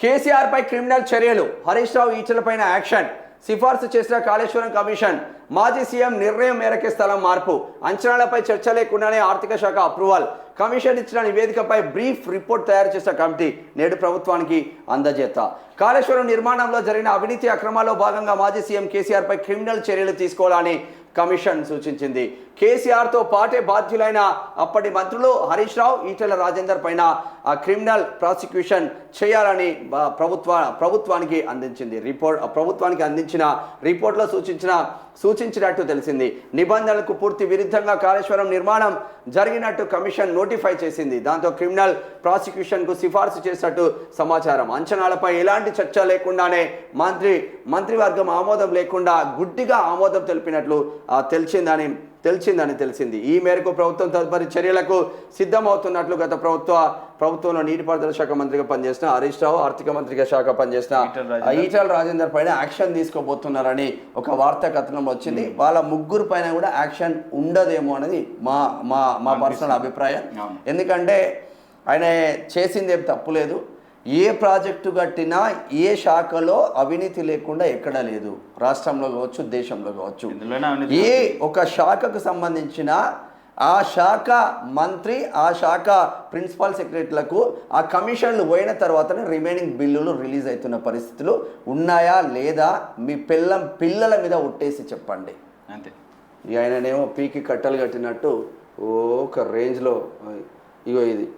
కేసీఆర్ పై క్రిమినల్ చర్యలు. హరీష్ రావు ఈటలపైన యాక్షన్. సిఫార్సు చేసిన కాళేశ్వరం కమిషన్. మాజీ సీఎం నిర్ణయం మేరకే స్థలం మార్పు. అంచనాలపై చర్చ లేకుండానే ఆర్థిక శాఖ అప్రూవల్. కమిషన్ ఇచ్చిన నివేదికపై బ్రీఫ్ రిపోర్ట్ తయారు చేసిన కమిటీ నేడు ప్రభుత్వానికి అందజేత. కాళేశ్వరం నిర్మాణంలో జరిగిన అవినీతి అక్రమాల్లో భాగంగా మాజీ సీఎం కేసీఆర్ పై క్రిమినల్ చర్యలు తీసుకోవాలని కమిషన్ సూచించింది. కేసీఆర్తో పాటే బాధ్యులైన అప్పటి మంత్రులు హరీష్ రావు ఈటెల రాజేందర్ పైన క్రిమినల్ ప్రాసిక్యూషన్ చేయాలని ప్రభుత్వ ప్రభుత్వానికి అందించింది. రిపోర్ట్ ప్రభుత్వానికి అందించిన రిపోర్ట్లో సూచించిన సూచించినట్టు తెలిసింది. నిబంధనలకు పూర్తి విరుద్ధంగా కాళేశ్వరం నిర్మాణం జరిగినట్టు కమిషన్ నోటిఫై చేసింది. దాంతో క్రిమినల్ ప్రాసిక్యూషన్కు సిఫార్సు చేసినట్టు సమాచారం. అంచనాలపై ఎలాంటి చర్చ లేకుండానే మంత్రి మంత్రివర్గం ఆమోదం లేకుండా గుడ్డిగా ఆమోదం తెలిపినట్లు తెలిసిందని తెలిసిందని తెలిసింది. ఈ మేరకు ప్రభుత్వం తదుపరి చర్యలకు సిద్ధమవుతున్నట్లు గత ప్రభుత్వ ప్రభుత్వంలో నీటిపారుదల శాఖ మంత్రిగా పనిచేసిన హరీష్ రావు ఆర్థిక మంత్రిగా శాఖ పనిచేసిన ఈటెల రాజేందర్. పైన యాక్షన్ తీసుకోబోతున్నారని ఒక వార్తా కథనం వచ్చింది. వాళ్ళ ముగ్గురు పైన కూడా యాక్షన్ ఉండదేమో అనేది మా మా మా పర్సనల్ అభిప్రాయం. ఎందుకంటే ఆయన చేసింది ఏం తప్పులేదు ఏ ప్రాజెక్టు కట్టినా ఏ శాఖలో అవినీతి లేకుండా ఎక్కడా లేదు. రాష్ట్రంలో కావచ్చు దేశంలో కావచ్చు. ఏ ఒక శాఖకు సంబంధించిన ఆ శాఖ మంత్రి ఆ శాఖ ప్రిన్సిపల్ సెక్రటరీలకు ఆ కమిషన్లు పోయిన తర్వాతనే రిమైనింగ్ బిల్లులు రిలీజ్ అవుతున్న పరిస్థితులు ఉన్నాయా లేదా మీ పిల్లం పిల్లల మీద ఒట్టేసి చెప్పండి. అంతే. ఆయననేమో పీకి కట్టలు కట్టినట్టు ఓ ఒక రేంజ్లో ఇగో ఇది.